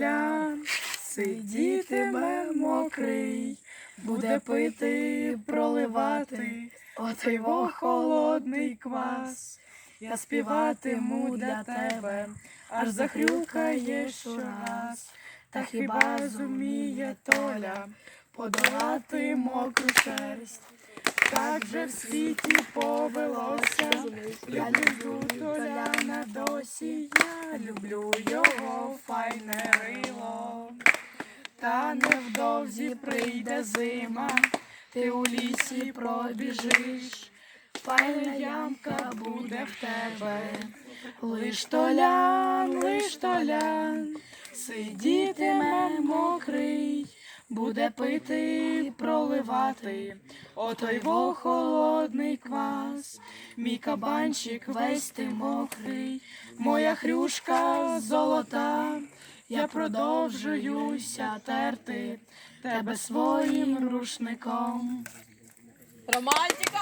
каплян, сидітиме мокрий, буде пити, проливати, отой во холодний квас. Я співатиму для тебе, аж захрюкає щораз. Та хіба зуміє толя подолати мокру шерсть? Так же в світі повелося, я люблю Толяна досі, я люблю його файне. Та невдовзі прийде зима, ти у лісі пробіжиш, файна ямка буде в тебе. Лиш толян, лиш толян, сидітиме мокрий, буде пити, проливати, отой во холодний квас, мій кабанчик весь ти мокрий, моя хрюшка золота, я продовжуюся терти тебе своїм рушником. Романтика!